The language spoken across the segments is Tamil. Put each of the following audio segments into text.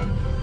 Thank you.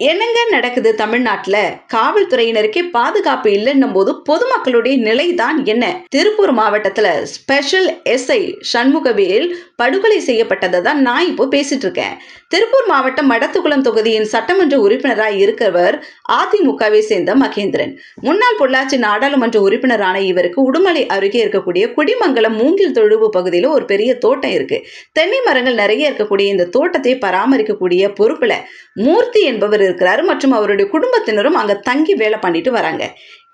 என்னங்க நடக்குது தமிழ்நாட்டுல? காவல்துறையினருக்கே பாதுகாப்பு இல்லைன்னும் போது பொதுமக்களுடைய நிலை தான் என்ன? திருப்பூர் மாவட்டத்துல ஸ்பெஷல் எஸ்ஐ சண்முகவேல் படுகொலை செய்யப்பட்டதை தான் நான் இப்போ பேசிட்டு இருக்கேன். திருப்பூர் மாவட்டம் மடத்துக்குளம் தொகுதியின் சட்டமன்ற உறுப்பினராய் இருக்கிறவர் அதிமுகவை சேர்ந்த மகேந்திரன். முன்னாள் பொள்ளாச்சி நாடாளுமன்ற உறுப்பினரான இவருக்கு உடுமலை அருகே இருக்கக்கூடிய குடிமங்கலம் மூங்கில் தொழுவு பகுதியில் ஒரு பெரிய தோட்டம் இருக்கு. தென்னை மரங்கள் நிறைய இருக்கக்கூடிய இந்த தோட்டத்தை பராமரிக்கக்கூடிய பொறுப்புல மூர்த்தி என்பவர் இருக்கிறாரு மற்றும் அவருடைய குடும்பத்தினரும் அங்க தங்கி வேலை பண்ணிட்டு வராங்க.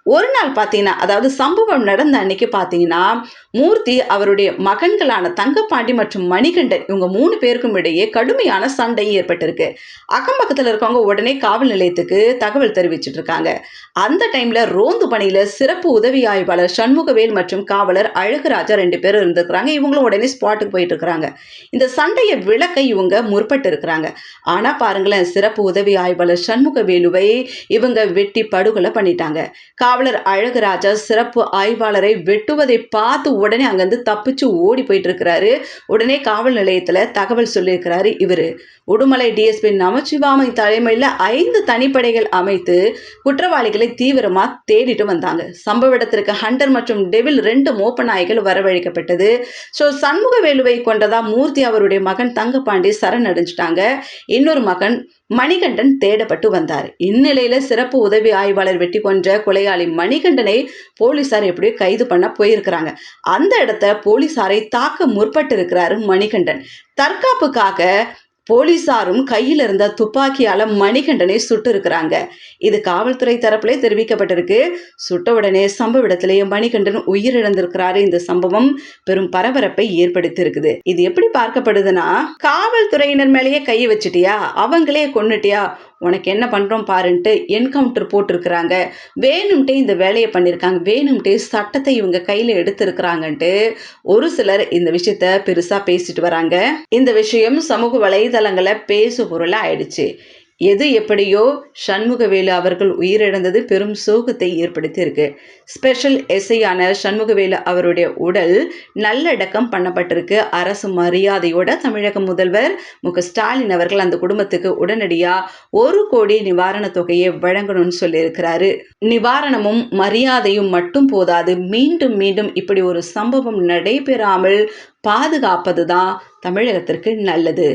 ஒரு நாள் பார்த்தீங்கன்னா அதாவது சம்பவம் நடந்த அன்னைக்கு பார்த்தீங்கன்னா மூர்த்தி அவருடைய மகன்களான தங்கப்பாண்டி மற்றும் மணிகண்டன் இவங்க மூணு பேருக்கும் இடையே கடுமையான சண்டை ஏற்பட்டிருக்கு. அக்கம் பக்கத்தில் இருக்கவங்க உடனே காவல் நிலையத்துக்கு தகவல் தெரிவிச்சிட்டு இருக்காங்க. அந்த டைம்ல ரோந்து பணியில சிறப்பு உதவி ஆய்வாளர் சண்முகவேல் மற்றும் காவலர் அழகுராஜா ரெண்டு பேரும் இருந்திருக்கிறாங்க. இவங்களும் உடனே ஸ்பாட்டுக்கு போயிட்டு இருக்கிறாங்க இந்த சண்டையை விளக்க இவங்க முற்பட்டு இருக்கிறாங்க. ஆனா பாருங்களேன் சிறப்பு உதவி ஆய்வாளர் சண்முகவேலுவை இவங்க வெட்டி படுகொலை பண்ணிட்டாங்க. காவலர் அழகுராஜா சிறப்பு ஆய்வாளரை வெட்டுவதை பார்த்து உடனே அங்கேருந்து தப்பிச்சு ஓடி போயிட்டு இருக்கிறாரு உடனே காவல் நிலையத்தில் தகவல் சொல்லியிருக்கிறாரு இவர். உடுமலை டிஎஸ்பி நமச்சிவாமை தலைமையில் ஐந்து தனிப்படைகள் அமைத்து குற்றவாளிகளை தீவிரமாக தேடிட்டு வந்தாங்க. சம்பவ இடத்திற்கு ஹண்டர் மற்றும் டெவில் ரெண்டு மோப்ப நாய்கள் வரவழைக்கப்பட்டது ஸோ சண்முகவேலுவை கொண்டதா மூர்த்தி அவருடைய மகன் தங்கப்பாண்டி சரணடைஞ்சிட்டாங்க. இன்னொரு மகன் மணிகண்டன் தேடப்பட்டு வந்தார். இந்நிலையில் சிறப்பு உதவி ஆய்வாளர் வெட்டி கொன்ற கொலையாளி மணிகண்டனை போலீசார் எப்படியோ கைது பண்ண போயிருக்கிறாங்க. அந்த இடத்த போலீசாரை தாக்க முற்பட்டு இருக்கிறாரு மணிகண்டன். தற்காப்புக்காக போலீசாரும் கையில் இருந்த துப்பாக்கியால மணிகண்டனை சுட்டு இருக்கிறாங்க இது காவல்துறை தரப்புல தெரிவிக்கப்பட்டிருக்கு. சுட்ட உடனே சம்பவ இடத்திலேயே மணிகண்டன் உயிரிழந்திருக்கிறாரு. இந்த சம்பவம் பெரும் பரபரப்பை ஏற்படுத்தி இருக்குது இது எப்படி பார்க்கப்படுதுன்னா காவல்துறையினர் மேலேயே கையை வச்சுட்டியா? அவங்களே கொன்னுட்டியா? உனக்கு என்ன பண்ணுறோம் பாருன்ட்டு என்கவுண்டர் போட்டிருக்கிறாங்க. வேணும்ட்டே இந்த வேலையை பண்ணியிருக்காங்க வேணும்ட்டே சட்டத்தை இவங்க கையில் எடுத்திருக்கிறாங்கன்ட்டு ஒரு சிலர் இந்த விஷயத்த பெருசாக பேசிட்டு வராங்க. இந்த விஷயம் சமூக வலைதளங்களில் பேசு பொருளாக ஆயிடுச்சு. எது எப்படியோ சண்முகவேலு அவர்கள் உயிரிழந்தது பெரும் சோகத்தை ஏற்படுத்தியிருக்கு. ஸ்பெஷல் எஸ்ஐயான சண்முகவேலு அவருடைய உடல் நல்லடக்கம் பண்ணப்பட்டிருக்கு. அரசு மரியாதையோட தமிழக முதல்வர் மு. ஸ்டாலின் அவர்கள் அந்த குடும்பத்துக்கு உடனடியாக ஒரு கோடி நிவாரணத் தொகையை வழங்கணும்னு சொல்லியிருக்கிறாரு. நிவாரணமும் மரியாதையும் மட்டும் போதாது. மீண்டும் மீண்டும் இப்படி ஒரு சம்பவம் நடைபெறாமல் பாதுகாப்பது தான் தமிழகத்திற்கு நல்லது.